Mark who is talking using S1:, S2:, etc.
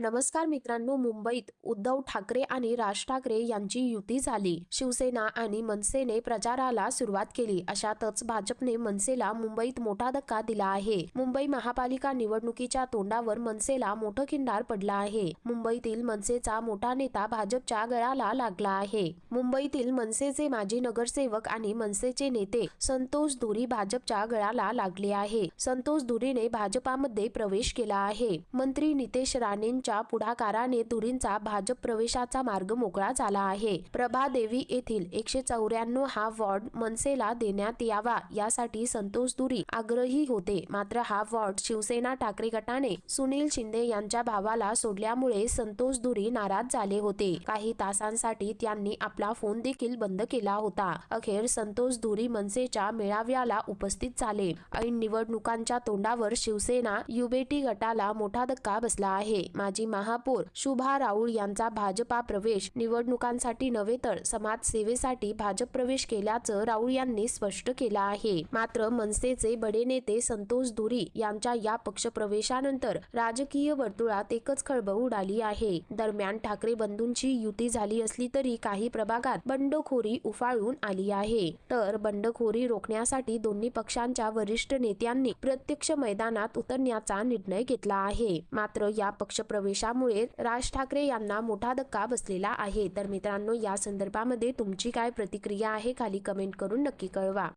S1: नमस्कार मित्रांनो मुंबईत उद्धव ठाकरे आणि राज ठाकरे यांची युती झाली. शिवसेना आणि मनसेने प्रचाराला सुरुवात केली. अशातच भाजपने मनसेला मुंबईत मोठा धक्का दिला आहे. मुंबई महापालिका निवडणुकीच्या तोंडावर मनसेला मोठं खिंडार पडला आहे. मुंबईतील मनसेचा मोठा नेता भाजपच्या गळाला लागला आहे. मुंबईतील मनसेचे माजी नगरसेवक आणि मनसेचे नेते संतोष धुरी भाजपच्या गळाला लागले आहे. संतोष धुरीने भाजपामध्ये प्रवेश केला आहे. मंत्री नितेश राणेंच्या पुढाकाराने धुरींचा भाजप प्रवेशाचा मार्ग मोकळा झाला आहे. प्रभादेवी येथील एकशे चौऱ्याण्णव हा वॉर्ड मनसेला देण्यात यावा यासाठी संतोष धुरी आग्रही होते. मात्र हा वॉर्ड शिवसेना ठाकरे गटाने सुनील शिंदे यांच्या भावाला सोडल्यामुळे संतोष धुरी नाराज झाले होते. काही तासांसाठी त्यांनी आपला फोन देखील बंद केला होता. अखेर संतोष धुरी मनसेच्या मेळाव्याला उपस्थित झाले. ऐन निवडणुकांच्या तोंडावर शिवसेना युबेटी गटाला मोठा धक्का बसला आहे. माजी महापौर शुभा राऊळ यांचा भाजपा प्रवेश निवडणुकांसाठी नव्हे तर समाजसेवेसाठी भाजप प्रवेश केल्याचं राऊळ यांनी स्पष्ट केलं आहे. मात्र मनसेचे बडे नेते संतोष धुरी यांच्या या पक्षप्रवेशानंतर राजकीय वर्तुळात एकच खळबळ उडाली आहे. दरम्यान ठाकरे बंधूंची युती झाली असली तरी काही प्रभागात बंडखोरी उफाळून आली आहे. तर बंडखोरी रोखण्यासाठी दोन्ही पक्षांच्या वरिष्ठ नेत्यांनी प्रत्यक्ष मैदानात उतरण्याचा निर्णय घेतला आहे. मात्र या पक्षप्रवेश पक्षप्रवेशामुळे राज ठाकरे यांना मोठा धक्का बसलेला आहे. तर मित्रांनो या संदर्भामध्ये तुमची काय प्रतिक्रिया आहे खाली कमेंट करून नक्की कळवा.